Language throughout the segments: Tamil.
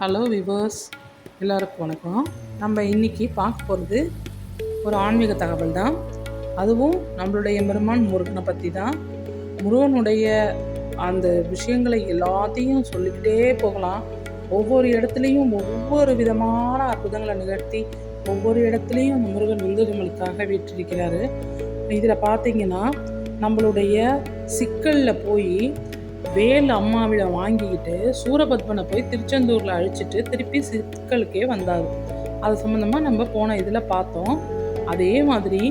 ஹலோ விவர்ஸ் எல்லோருக்கும் வணக்கம். நம்ம இன்னைக்கு பார்க்க போகிறது ஒரு ஆன்மீக தகவல் தான். அதுவும் நம்மளுடைய பெருமான் முருகனை பற்றி தான். முருகனுடைய அந்த விஷயங்களை எல்லாத்தையும் சொல்லிக்கிட்டே போகலாம். ஒவ்வொரு இடத்துலையும் ஒவ்வொரு விதமான அற்புதங்களை நிகழ்த்தி ஒவ்வொரு இடத்துலையும் அந்த முருகன் விருதுகளுக்காக வீற்றிருக்கிறாரு. இதில் பார்த்தீங்கன்னா நம்மளுடைய சிக்கலில் போய் வேல் அம்மாவிட வாங்கிக்கிட்டு சூரபத்மனை போய் திருச்செந்தூரில் அழிச்சிட்டு திருப்பி சிக்கலுக்கே வந்தார். அது சம்மந்தமாக நம்ம போன இதில் பார்த்தோம். அதே மாதிரி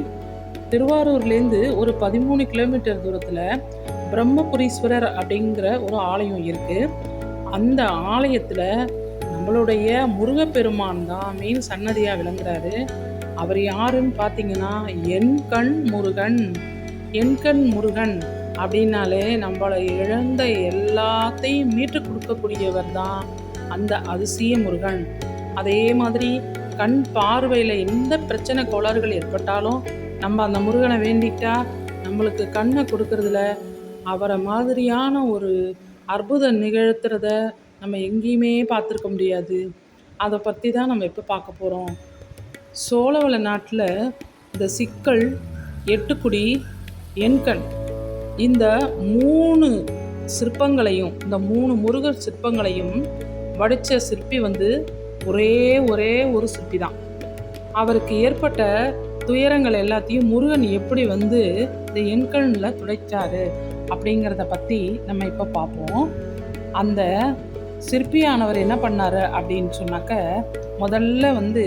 திருவாரூர்லேருந்து ஒரு பதிமூணு கிலோமீட்டர் தூரத்தில் பிரம்மபுரீஸ்வரர் அப்படிங்கிற ஒரு ஆலயம் இருக்குது அந்த ஆலயத்தில் நம்மளுடைய முருகப்பெருமான் தான் மெயின் சன்னதியாக விளங்குறாரு. அவர் யாருன்னு பார்த்தீங்கன்னா என் கண் முருகன் என் கண் முருகன் அப்படின்னாலே நம்மளை இழந்த எல்லாத்தையும் மீட்டு கொடுக்கக்கூடியவர் தான் அந்த அதிசய முருகன். அதே மாதிரி கண் பார்வையில் எந்த பிரச்சனை கோளாறுகள் ஏற்பட்டாலும் நம்ம அந்த முருகனை வேண்டிட்டா நம்மளுக்கு கண்ணை கொடுக்கறதுல அவரை மாதிரியான ஒரு அற்புதம் நிகழ்த்துறத நம்ம எங்கேயுமே பார்த்துருக்க முடியாது. அதை பற்றி தான் நம்ம இப்போ பார்க்க போகிறோம் சோழவள நாட்டில் இந்த சிக்கல் எட்டுக்குடி எண்கண் இந்த மூணு சிற்பங்களையும் இந்த மூணு முருகர் சிற்பங்களையும் வடித்த சிற்பி வந்து ஒரே ஒரே ஒரு சிற்பி தான். அவருக்கு ஏற்பட்ட துயரங்கள் எல்லாத்தையும் முருகன் எப்படி வந்து இந்த எண்கண்ணில் துடைச்சாரு அப்படிங்கிறத பற்றி நம்ம இப்போ பார்ப்போம். அந்த சிற்பியானவர் என்ன பண்ணார் அப்படின்னு சொன்னாக்க முதல்ல வந்து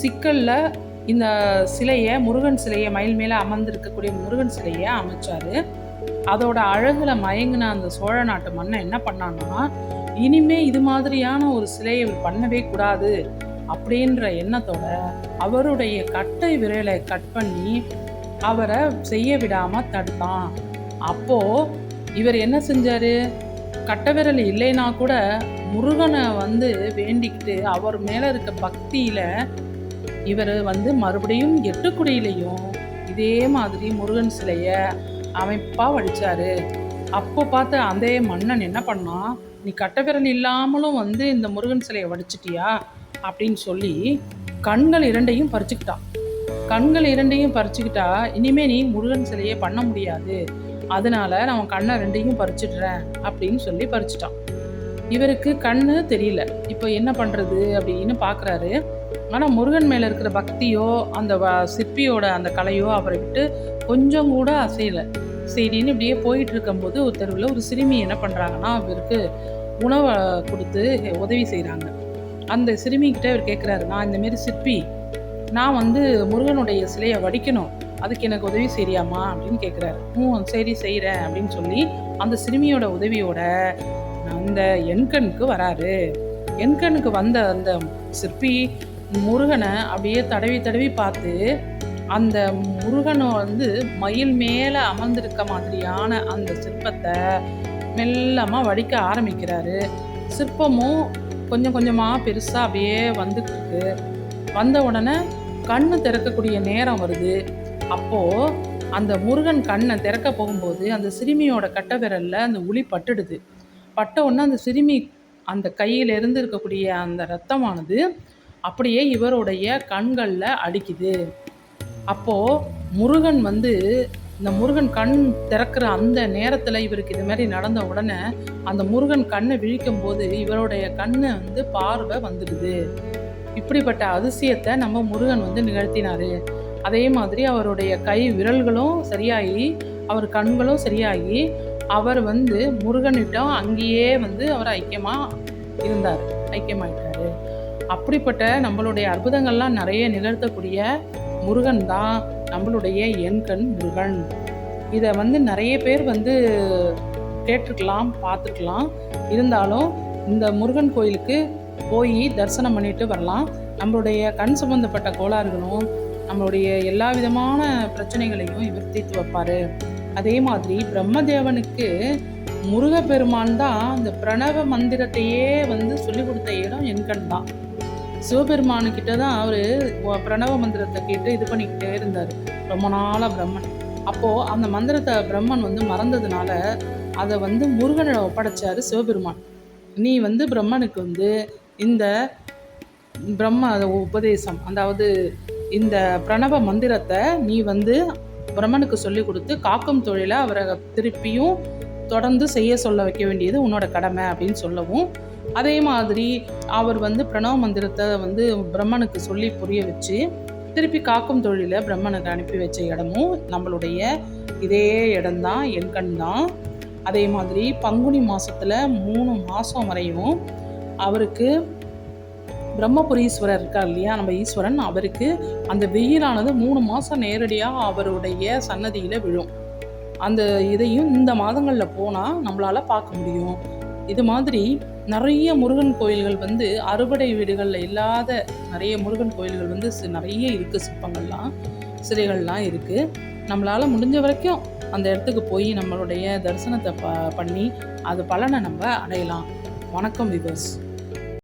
சிக்கலில் இந்த சிலையை முருகன் சிலையை மயில் மேலே அமர்ந்திருக்கக்கூடிய முருகன் சிலையை அமைச்சாரு. அதோட அழகில் மயங்கின அந்த சோழ நாட்டு மன்னன் என்ன பண்ணான்னா இனிமே இது மாதிரியான ஒரு சிலையை இவர் பண்ணவே கூடாது அப்படின்ற எண்ணத்தோட அவருடைய கட்டை விரலை கட் பண்ணி அவரை செய்ய விடாமல் தடுத்தான். அப்போது இவர் என்ன செஞ்சார்? கட்ட விரல் இல்லைன்னா கூட முருகனை வந்து வேண்டிக்கிட்டு அவர் மேலே இருக்க பக்தியில் இவர் வந்து மறுபடியும் எட்டுக்குடியிலையும் இதே மாதிரி முருகன் சிலையை அமைப்பாக வடித்தார் அப்போ பார்த்து அதே மன்னன் என்ன பண்ணான் நீ கட்டவிரல் இல்லாமலும் வந்து இந்த முருகன் சிலையை வடிச்சிட்டியா? அப்படின்னு சொல்லி கண்கள் இரண்டையும் பறிச்சுக்கிட்டான் கண்கள் இரண்டையும் பறிச்சுக்கிட்டா இனிமே நீ முருகன் சிலையை பண்ண முடியாது. அதனால நான் கண்ணை ரெண்டையும் பறிச்சிடுறேன். அப்படின்னு சொல்லி பறிச்சிட்டான். இவருக்கு கண்ணு தெரியல. இப்போ என்ன பண்ணுறது அப்படின்னு பார்க்குறாரு. ஆனால் முருகன் மேலே இருக்கிற பக்தியோ அந்த சிற்பியோட அந்த கலையோ அவரை விட்டு கொஞ்சம் கூட அசையலை. சரின்னு இப்படியே போயிட்டு இருக்கும்போது ஒரு தெருவில் ஒரு சிறுமி என்ன பண்ணுறாங்கன்னா அவருக்கு உணவை கொடுத்து உதவி செய்கிறாங்க அந்த சிறுமிக்கிட்ட அவர் கேட்குறாரு நான் இந்தமாரி சிற்பி நான் வந்து முருகனுடைய சிலையை வடிக்கணும். அதுக்கு எனக்கு உதவி செய்யாமா அப்படின்னு கேட்குறாரு ம் சரி செய்கிறேன் அப்படின்னு சொல்லி அந்த சிறுமியோட உதவியோட அந்த எண்கண்ணுக்கு வராரு. எண்கண்ணுக்கு வந்த அந்த சிற்பி முருகனை அப்படியே தடவி தடவி பார்த்து அந்த முருகனை வந்து மயில் மேலே அமர்ந்திருக்க மாதிரியான அந்த சிற்பத்தை மெல்லமாக வடிக்க ஆரம்பிக்கிறாரு. சிற்பமும் கொஞ்சம் கொஞ்சமாக பெருசாக அப்படியே வந்துட்டுருக்கு வந்த உடனே கண்ணு திறக்கக்கூடிய நேரம் வருது. அப்போது அந்த முருகன் கண்ணை திறக்க போகும்போது அந்த சிறுமியோட கட்ட விரலில் அந்த உளி பட்டுடுது. பட்ட உடனே அந்த சிறுமி அந்த கையில் இருந்து இருக்கக்கூடிய அந்த ரத்தமானது அப்படியே இவருடைய கண்களில் அடிக்குது. அப்போது முருகன் வந்து இந்த முருகன் கண் திறக்கிற அந்த நேரத்தில் இவருக்கு இது மாதிரி நடந்த உடனே அந்த முருகன் கண்ணை விழிக்கும் போது இவருடைய கண்ணை வந்து பார்வை வந்துடுது. இப்படிப்பட்ட அதிசயத்தை நம்ம முருகன் வந்து நிகழ்த்தினாரு. அதே மாதிரி அவருடைய கை விரல்களும் சரியாகி அவர் கண்களும் சரியாகி அவர் வந்து முருகனிட்டம் அங்கேயே வந்து அவர் ஐக்கியமாக இருந்தார். ஐக்கியமாயிட்டாரு. அப்படிப்பட்ட நம்மளுடைய அற்புதங்கள்லாம் நிறைய நிகழ்த்தக்கூடிய முருகன் தான் நம்மளுடைய எண்கண் முருகன். இதை வந்து நிறைய பேர் வந்து கேட்டிருக்கலாம் பார்த்துருக்கலாம். இருந்தாலும் இந்த முருகன் கோயிலுக்கு போய் தரிசனம் பண்ணிட்டு வரலாம். நம்மளுடைய கண் சம்பந்தப்பட்ட கோளாறுகளும் நம்மளுடைய எல்லா விதமான பிரச்சனைகளையும் இவர் தீர்த்து வைப்பார். அதே மாதிரி பிரம்மதேவனுக்கு முருகப்பெருமான் தான் இந்த பிரணவ மந்திரத்தையே வந்து சொல்லி கொடுத்த இடம் எண்கண் தான். சிவபெருமானுக்கிட்ட தான் அவர் பிரணவ மந்திரத்தை கேட்டு இது பண்ணிக்கிட்டே இருந்தார். ரொம்ப நாளாக பிரம்மன். அப்போது அந்த மந்திரத்தை பிரம்மன் வந்து மறந்ததுனால அதை வந்து முருகனிடம் ஒப்படைச்சார் சிவபெருமான். நீ வந்து பிரம்மனுக்கு வந்து இந்த பிரம்ம உபதேசம் அதாவது இந்த பிரணவ மந்திரத்தை நீ வந்து பிரம்மனுக்கு சொல்லி கொடுத்து காக்கும் தொழிலை அவரை திருப்பியும் தொடர்ந்து செய்ய சொல்ல வைக்க வேண்டியது உன்னோட கடமை அப்படின்னு சொல்லவும் அதே மாதிரி அவர் வந்து பிரணவ மந்திரத்தை வந்து பிரம்மனுக்கு சொல்லி புரிய வச்சு திருப்பி காக்கும் தொழிலை பிரம்மனுக்கு அனுப்பி வச்ச இடமும் நம்மளுடைய இதே இடம்தான் என் கண் தான் அதே மாதிரி பங்குனி மாசத்துல மூணு மாதம் வரையும் அவருக்கு பிரம்மபுரீஸ்வரர் இருக்கார் இல்லையா? நம்ம ஈஸ்வரன் அவருக்கு அந்த வெயிலானது மூணு மாதம் நேரடியாக அவருடைய சன்னதியில் விழும். அந்த இதையும் இந்த மாதங்களில் போனால் நம்மளால் பார்க்க முடியும். இது மாதிரி நிறைய முருகன் கோயில்கள் வந்து அறுபடை வீடுகளில் இல்லாத நிறைய முருகன் கோயில்கள் வந்து நிறைய இருக்குது சிற்பங்கள்லாம் சிலைகள்லாம் இருக்குது நம்மளால் முடிஞ்ச வரைக்கும் அந்த இடத்துக்கு போய் நம்மளுடைய தரிசனத்தை ப பண்ணி அது பலனை நம்ம அடையலாம். வணக்கம் விவர்ஸ்